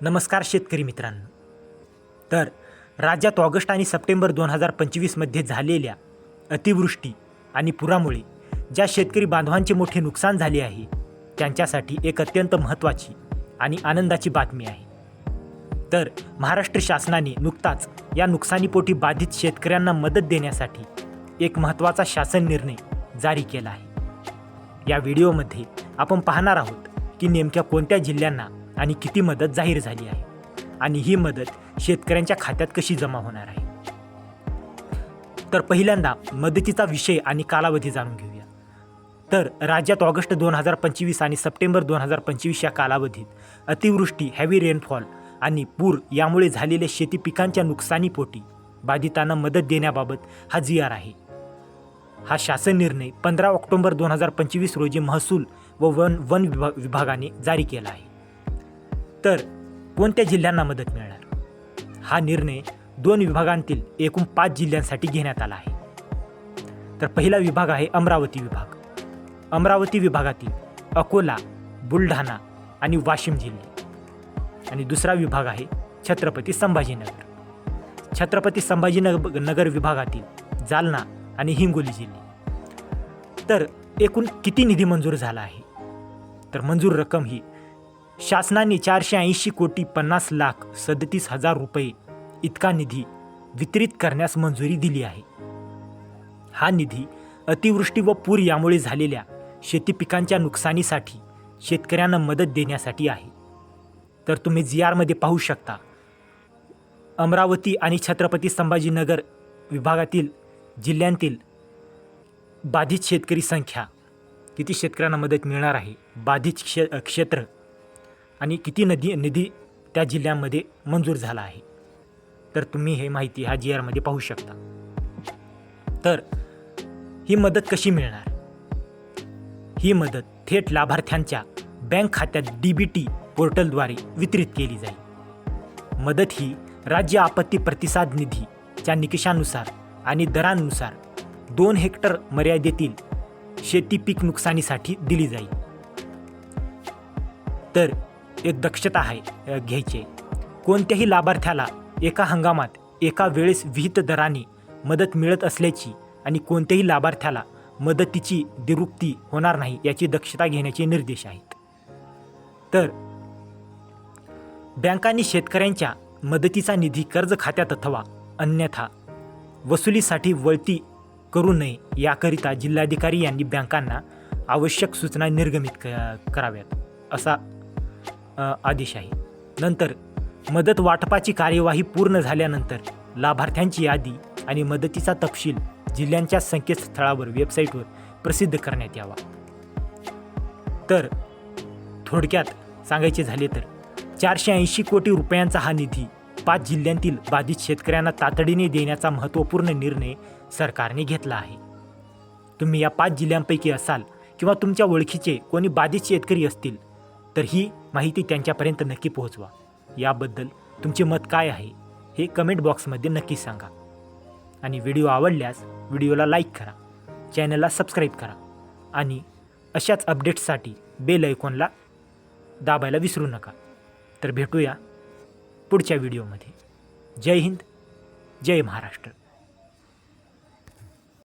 नमस्कार शेतकरी मित्रांनो. तर राज्यात ऑगस्ट आणि सप्टेंबर दोन हजार पंचवीसमध्ये झालेल्या अतिवृष्टी आणि पुरामुळे ज्या शेतकरी बांधवांचे मोठे नुकसान झाले आहे त्यांच्यासाठी एक अत्यंत महत्त्वाची आणि आनंदाची बातमी आहे. तर महाराष्ट्र शासनाने नुकताच या नुकसानीपोटी बाधित शेतकऱ्यांना मदत देण्यासाठी एक महत्त्वाचा शासन निर्णय जारी केला आहे. या व्हिडिओमध्ये आपण पाहणार आहोत की नेमक्या कोणत्या जिल्ह्यांना आणि किती मदत जाहीर झाली आहे. आणि ही मदत शेतकऱ्यांच्या खात्यात कशी जमा होणार आहे? तर पहिल्यांदा मदतीचा विषय आणि कालावधी जाणून घेऊया. तर राज्यात ऑगस्ट दोन हजार पंचवीस आणि सप्टेंबर दोन हजार पंचवीस या कालावधीत अतिवृष्टी हॅवी रेनफॉल आणि पूर यामुळे झालेल्या शेती पिकांच्या नुकसानीपोटी बाधितांना मदत देण्याबाबत हा जी आर आहे. हा शासन निर्णय पंधरा ऑक्टोबर दोन हजार पंचवीस रोजी महसूल व वन वन विभा विभागाने जारी केला आहे. तर कोणत्या जिल्ह्यांना मदत मिळणार? हा निर्णय दोन विभागांतील एकूण पाच जिल्ह्यांसाठी घेण्यात आला आहे. तर पहिला विभाग आहे अमरावती विभाग. अमरावती विभागातील अकोला बुलढाणा आणि वाशिम जिल्हे. आणि दुसरा विभाग आहे छत्रपती संभाजीनगर. छत्रपती संभाजीनगर नगर विभागातील जालना आणि हिंगोली जिल्हे. तर एकूण किती निधी मंजूर झाला आहे? तर मंजूर रक्कम ही शासनाने चारशे ऐंशी कोटी पन्नास लाख सदतीस हजार रुपये इतका निधी वितरित करण्यास मंजुरी दिली आहे. हा निधी अतिवृष्टी व पूर यामुळे झालेल्या शेती पिकांच्या नुकसानीसाठी शेतकऱ्यांना मदत देण्यासाठी आहे. तर तुम्ही जी आरमध्ये पाहू शकता. अमरावती आणि छत्रपती संभाजीनगर विभागातील जिल्ह्यांतील बाधित शेतकरी संख्या किती शेतकऱ्यांना मदत मिळणार आहे? बाधित क्षे क्षेत्र आणि किती नदी निधी त्या जिल्ह्यामध्ये मंजूर झाला आहे. तर तुम्ही हे माहिती ह्या जी आरमध्ये पाहू शकता. तर ही मदत कशी मिळणार? ही मदत थेट लाभार्थ्यांच्या बँक खात्यात डी बी टी पोर्टलद्वारे वितरित केली जाईल. मदत ही राज्य आपत्ती प्रतिसाद निधीच्या निकषानुसार आणि दरांनुसार दोन हेक्टर मर्यादेतील शेती पीक नुकसानीसाठी दिली जाईल. तर एक दक्षता आहे घ्यायची. कोणत्याही लाभार्थ्याला एका हंगामात एका वेळेस विहित दराने मदत मिळत असल्याची आणि कोणत्याही लाभार्थ्याला मदतीची दिरुक्ती होणार नाही याची दक्षता घेण्याचे निर्देश आहेत. तर बँकांनी शेतकऱ्यांच्या मदतीचा निधी कर्ज खात्यात अथवा अन्यथा वसुलीसाठी वळती करू नये याकरिता जिल्हाधिकारी यांनी बँकांना आवश्यक सूचना निर्गमित क कराव्यात असा आदेश आहे नंतर मदत वाटपाची कार्यवाही पूर्ण झाल्यानंतर लाभार्थ्यांची यादी आणि मदतीचा तपशील जिल्ह्यांच्या संकेतस्थळावर वेबसाईटवर प्रसिद्ध करण्यात यावा. तर थोडक्यात सांगायचे झाले तर चारशे ऐंशी कोटी रुपयांचा हा निधी पाच जिल्ह्यांतील बाधित शेतकऱ्यांना तातडीने देण्याचा महत्त्वपूर्ण निर्णय सरकारने घेतला आहे. तुम्ही या पाच जिल्ह्यांपैकी असाल किंवा तुमच्या ओळखीचे कोणी बाधित शेतकरी असतील तर ही माहिती त्यांच्यापर्यंत नक्की पोहोचवा. याबद्दल तुमचे मत काय आहे हे कमेंट बॉक्समध्ये नक्की सांगा. आणि व्हिडिओ आवडल्यास व्हिडिओला लाईक करा चॅनलला सबस्क्राईब करा आणि अशाच अपडेट्ससाठी बेल ऐकॉनला दाबायला विसरू नका. तर भेटूया पुढच्या व्हिडिओमध्ये जय हिंद जय महाराष्ट्र.